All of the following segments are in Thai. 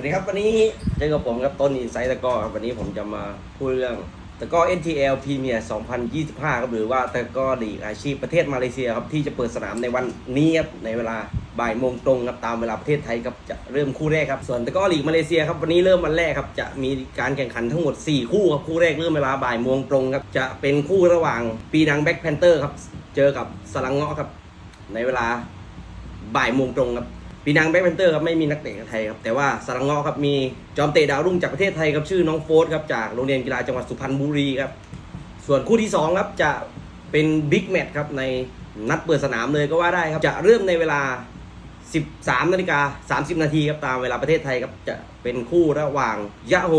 วัสดีครับ วันนี้เจอกับผมครับต้นอินไซต์ตะก้อครับวันนี้ผมจะมาพูดเรื่องตะก้อ NTL Premier 2025 ครับหรือว่าตะก้อลีกอาชีพประเทศมาเลเซียครับที่จะเปิดสนามในวันนี้ครับในเวลาบ่ายโมงตรงครับตามเวลาประเทศไทยครับจะเริ่มคู่แรกครับส่วนตะก้อลีกมาเลเซียครับวันนี้เริ่มวันแรกครับจะมีการแข่งขันทั้งหมด 4 คู่ครับคู่แรกเริ่มเวลาบ่ายโมงตรงครับจะเป็นคู่ระหว่างปีนังแบ็คแพนเตอร์ครับเจอกับสลังเงาะครับในเวลาบ่ายโมงตรงครับ ปีนังแบ็คแพนเตอร์ครับไม่มีนักเตะไทยครับแต่ว่าสรังเงาะครับมีจอมเตะดาวรุ่งจากประเทศไทยครับชื่อน้องโฟสครับจากโรงเรียนกีฬาจังหวัดสุพรรณบุรีครับส่วนคู่ที่สองครับจะเป็นบิ๊กแมตช์ครับในนัดเปิดสนามเลยก็ว่าได้ครับจะเริ่มในเวลา 13นาฬิกา30 นาทีครับตามเวลาประเทศไทยครับจะเป็นคู่ระหว่างยะโฮ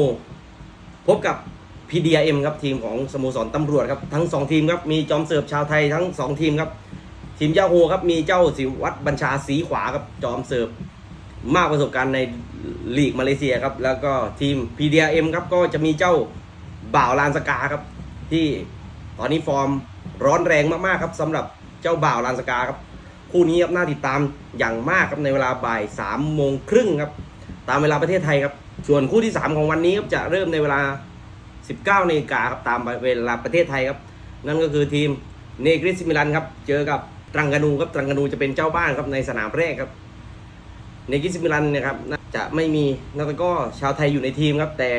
พบกับ PDM ครับทีมของสโมสรตำรวจครับทั้ง 2 ทีมครับมีจอมเสิร์ฟชาวไทยทั้ง 2 ทีมครับ ทีมยาโฮครับมีเจ้าสิวัตรบัญชาสีขวาครับจอมเสิร์ฟมากประสบการณ์ในลีกมาเลเซียครับ แล้วก็ทีม PDM ครับก็จะมีเจ้าบ่าวลานสกาครับ ที่ตอนนี้ฟอร์มร้อนแรงมากๆครับสำหรับเจ้าบ่าวลานสกาครับคู่นี้ครับน่าติดตามอย่างมากครับในเวลาบ่ายสามโมงครึ่งครับ ตามเวลาประเทศไทยครับ ส่วนคู่ที่ 3 ของวันนี้ครับจะเริ่มในเวลา 19นาฬิกาครับตามเวลาประเทศไทยครับ นั่นก็คือทีมเนกริสมิลันครับเจอกับ ตรังกานูครับตรังกานูจะเป็นเจ้าบ้านครับในสนามแรกครับเนกิสมิลันนี่ยครับจะไม่มีนักตะก้อชาวไทยอยู่ในทีมครับ แต่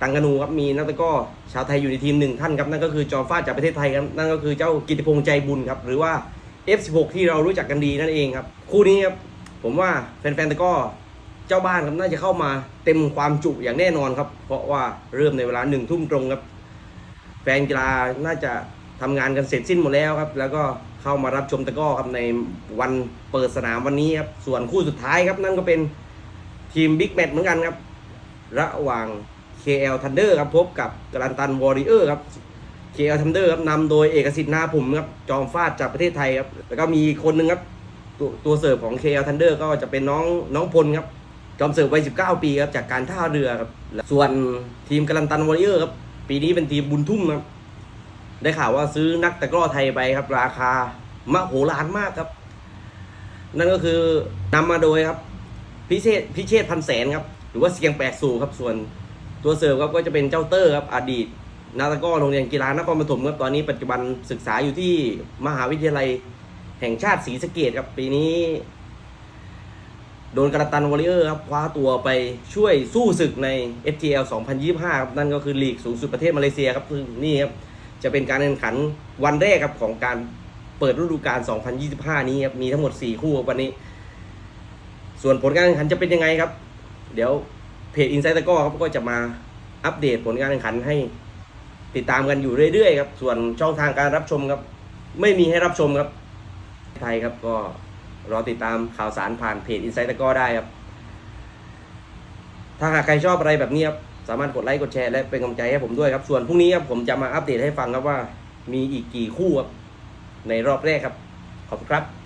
ตรังกานูครับมีนักตะก้อชาวไทยอยู่ในทีมหนึ่งท่านครับนั่นก็คือจอมฟาจากประเทศไทยครับนั่นก็คือเจ้ากิติพงษ์ใจบุญครับหรือว่า F16 ที่เรารู้จักกันดีนั่นเองครับคู่นี้ครับผมว่าแฟนๆตะก้อเจ้าบ้านครับน่าจะเข้ามาเต็มความจุอย่างแน่นอนครับ เพราะว่าเริ่มในเวลาหนึ่งทุ่มตรงครับ แฟนกีฬาน่าจะ ทำงานกันเสร็จสิ้นหมดแล้วครับ แล้วก็เข้ามารับชมตะก้อครับในวันเปิดสนามวันนี้ครับ ส่วนคู่สุดท้ายครับนั่นก็เป็นทีมบิ๊กแมตช์เหมือนกันครับ ระหว่าง KL Thunder ครับพบกับกรันตันวอริเออร์ครับ KL Thunder ครับนำโดยเอกสิทธิ์นาผมครับจอมฟาดจากประเทศไทยครับ แล้วก็มีคนหนึ่งครับตัวตัวเสิร์ฟของ KL Thunder ก็จะเป็นน้องน้องพลครับจอมเสิร์ฟวัย 19 ปีครับจากการท่าเรือครับ ส่วนทีมกาลันตันวอริเออร์ครับปีนี้เป็นทีมบุญทุ่มครับ ได้ข่าวว่าซื้อนักตะกร้อไทยไปครับ ราคามโหฬารมากครับ นั่นก็คือนำมาโดยครับ พิเชษพิเชษพันแสนครับ หรือว่าเสียงแปดสูครับ ส่วนตัวเสิร์ฟครับก็จะเป็นเจ้าเตอร์ครับ อดีตนักตะกร้อโรงเรียนกีฬานครปฐมครับตอนนี้ปัจจุบันศึกษาอยู่ที่มหาวิทยาลัยแห่งชาติศรีสะเกดครับปีนี้ โดนกระตันวอริเออร์ครับคว้าตัวไปช่วยสู้ศึกใน FTL 2025 ครับ นั่นก็คือลีกสูงสุดประเทศมาเลเซียครับนี่ครับ จะเป็นการแข่งขันวันแรกครับของการเปิดฤดูกาล 2025 นี้ครับมีทั้งหมด 4 คู่ครับวันนี้ ส่วนผลการแข่งขันจะเป็นยังไงครับ เดี๋ยวเพจ Inside ตะก้อครับก็จะมาอัปเดตผลการแข่งขันให้ติดตามกันอยู่เรื่อยๆครับ ส่วนช่องทางการรับชมครับ ไม่มีให้รับชมครับ ไทยครับก็รอติดตามข่าวสารผ่านเพจ Inside ตะก้อได้ครับ ถ้าหากใครชอบอะไรแบบนี้ครับ สามารถกดไลค์กดแชร์และเป็นกำลังใจให้ผมด้วยครับ ส่วนพรุ่งนี้ครับผมจะมาอัปเดตให้ฟังครับว่า มีอีกกี่คู่ครับในรอบแรกครับ ขอบคุณครับ